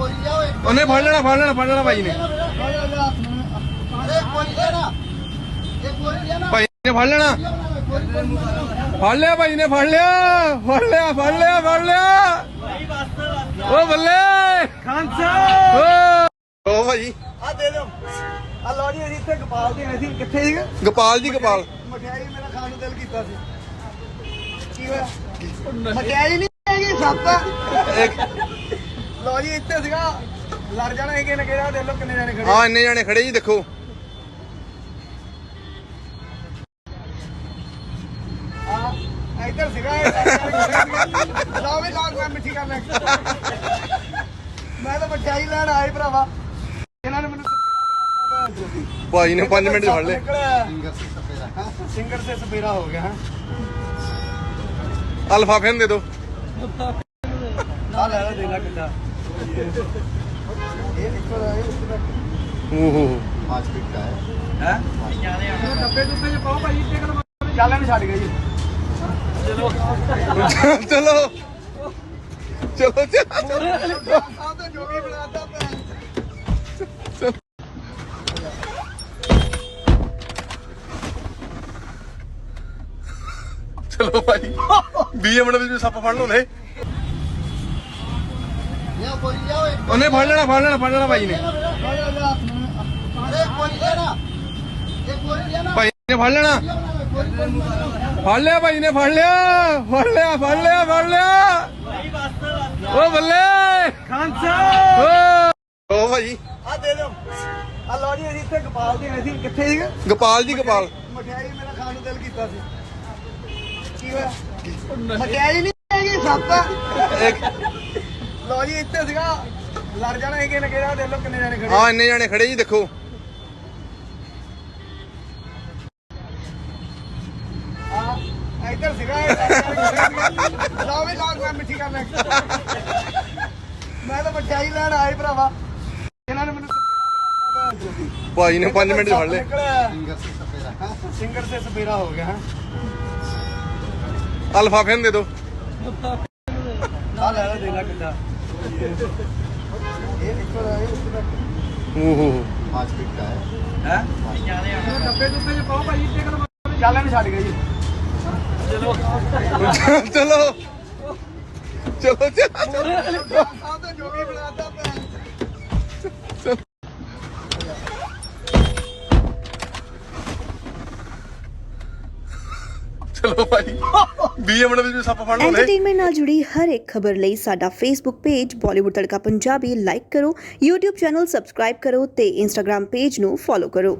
ਉਹਨੇ ਫੜ ਲੈਣਾ ਫੜ ਲੈਣਾ ਫੜ ਲੈਣਾ ਭਾਈ ਨੇ। ਭਾਈ ਨੇ ਫੜ ਲੈਣਾ। ਫੜ ਲਿਆ ਭਾਈ ਨੇ ਫੜ ਲਿਆ ਫੜ ਲਿਆ ਫੜ ਲਿਆ ਫੜ ਲਿਆ। ਓ ਬੱਲੇ। ਖਾਨ ਸਾਹਿਬ ਓ ਭਾਈ। ਆ ਦੇ ਦਿਓ। ਆ ਲੋ ਜੀ ਅਸੀਂ ਇੱਥੇ ਗੋਪਾਲ ਦੇ ਅਸੀਂ ਕਿੱਥੇ ਸੀਗੇ? ਗੋਪਾਲ ਜੀ ਗੋਪਾਲ। ਮਠਿਆਈ ਮੇਰਾ ਖਾਣ ਨੂੰ ਦਿਲ ਕੀਤਾ ਸੀ। ਕੀ ਹੋਇਆ? ਮਠਿਆਈ ਨਹੀਂ ਹੈਗੀ ਸੱਤ ਇੱਕ ਲੋ ਜੀ ਇੱਥੇ ਸੀਗਾ। ਲੜ ਜਾਣਾ ਸੀ ਕਿਸੇ ਨੇ ਕਿਹਾ ਦੇ ਲੋ ਕਿੰਨੇ ਜਾਣੇ ਖੜੇ। ਹਾਂ ਇੰਨੇ ਜਾਣੇ ਖੜੇ ਜੀ ਦੇਖੋ। ਆ ਇੱਧਰ ਸੀਗਾ ਲਓ ਵੀ ਲਾਗ ਮੈਂ ਮਿੱਠੀ ਕਰ ਲੈ ਮੈਂ ਤਾਂ ਮਠਿਆਈ ਲੈਣ ਆਇਆ ਭਰਾਵਾ। ਇਹਨਾਂ ਨੇ ਮੈਨੂੰ ਭਾਈ ਨੇ 5 ਮਿੰਟ 'ਚ ਫੜ ਲਏ। ਫਿੰਗਰ ਸੇ ਸਪੇਰਾ ਸਿੰਗਰ ਸੇ ਸਪੇਰਾ ਹੋ ਗਿਆ। ਹਾਂ ਆ ਲਿਫਾਫੇ ਨੂੰ ਦੇ ਦਿਓ। ਆ ਲੈ ਲੈ ਦੇ ਲੈ ਕਿੱਦਾਂ ਓਹੋ ਭਾਈ ਇੱਥੇ ਕਰ ਚੱਲ। ਚਲੋ ਭਾਈ। ਬੀਐਮਡਬਲਯੂ ਸੱਪ ਫੜ ਲਓ ਉਹਨੇ ਫੜ ਲੈਣਾ ਫੜ ਲੈਣਾ ਫੜ ਲੈਣਾ ਭਾਈ ਨੇ। ਭਾਈ ਨੇ ਫੜ ਲੈਣਾ। ਫੜ ਲਿਆ ਭਾਈ ਨੇ ਫੜ ਲਿਆ ਫੜ ਲਿਆ ਫੜ ਲਿਆ ਫੜ ਲਿਆ। ਓ ਬੱਲੇ। ਖਾਨ ਸਾਹਿਬ ਓ ਭਾਈ। ਆ ਦੇ ਦਿਓ। ਆ ਲੋ ਜੀ ਅਸੀਂ ਇੱਥੇ ਗੋਪਾਲ ਦੇ ਅਸੀਂ ਕਿੱਥੇ ਸੀਗੇ? ਗੋਪਾਲ ਜੀ ਗੋਪਾਲ। ਮਠਿਆਈ ਮੇਰਾ ਖਾਣ ਨੂੰ ਦਿਲ ਕੀਤਾ ਸੀ। ਕੀ ਹੋਇਆ? ਮਠਿਆਈ ਨਹੀਂ ਹੈਗੀ ਸੱਤ। ਇੱਕ ਲਓ ਜੀ ਇੱਥੇ ਸੀਗਾ। ਲੜ ਜਾਣਾ ਇਹ ਕਿਨੇ ਕਿਹੜਾ ਦੇਖ ਲਓ ਕਿੰਨੇ ਜਾਣੇ ਖੜੇ ਆ। ਇੰਨੇ ਜਾਣੇ ਖੜੇ ਜੀ ਦੇਖੋ। ਆ ਇੱਧਰ ਸੀਗਾ ਇਹ ਵੀ ਲਾਗ ਮੈਂ ਮਿੱਠੀ ਕਰ ਲੈ ਮੈਂ ਤਾਂ ਮਠਿਆਈ ਲੈਣ ਆਏ ਭਰਾਵਾ। ਇਹਨਾਂ ਨੇ ਮੈਨੂੰ ਭਾਈ ਨੇ 5 ਮਿੰਟ ਫੜ ਲਏ। ਸਿੰਗਰ ਸੇ ਸਪੇਰਾ ਹੋ ਗਿਆ ਅਲਫਾ ਫੇਨ ਦੇ ਦੋ ਆ ਲੈ ਲੈ ਦੇ ਲੈ ਓਹੋ ਪਾਸ ਪਿੱਟਾ ਹੈ ਹੈ ਡੱਬੇ ਡੁੱਬੇ ਚ ਪਾਓ ਭਾਈ ਇੱਥੇ ਕਰ ਚੱਲ ਇਹਨੂੰ ਛੱਡ ਗਏ ਜੀ ਚਲੋ ਚਲੋ ਚਲੋ ਚਲੋ ਚਲੋ ਭਾਈ। 20 ਵਿੱਚ ਸੱਪ ਫੜ ਲੈ ਐਂਟਰਟੇਨਮੈਂਟ ਨਾਲ ਜੁੜੀ ਹਰ ਇੱਕ ਖਬਰ ਲਈ ਸਾਡਾ Facebook page Bollywood Tadka Punjabi like ਕਰੋ, YouTube ਚੈਨਲ ਸਬਸਕ੍ਰਾਈਬ ਕਰੋ ਤੇ Instagram ਪੇਜ ਨੂੰ ਫੋਲੋ ਕਰੋ।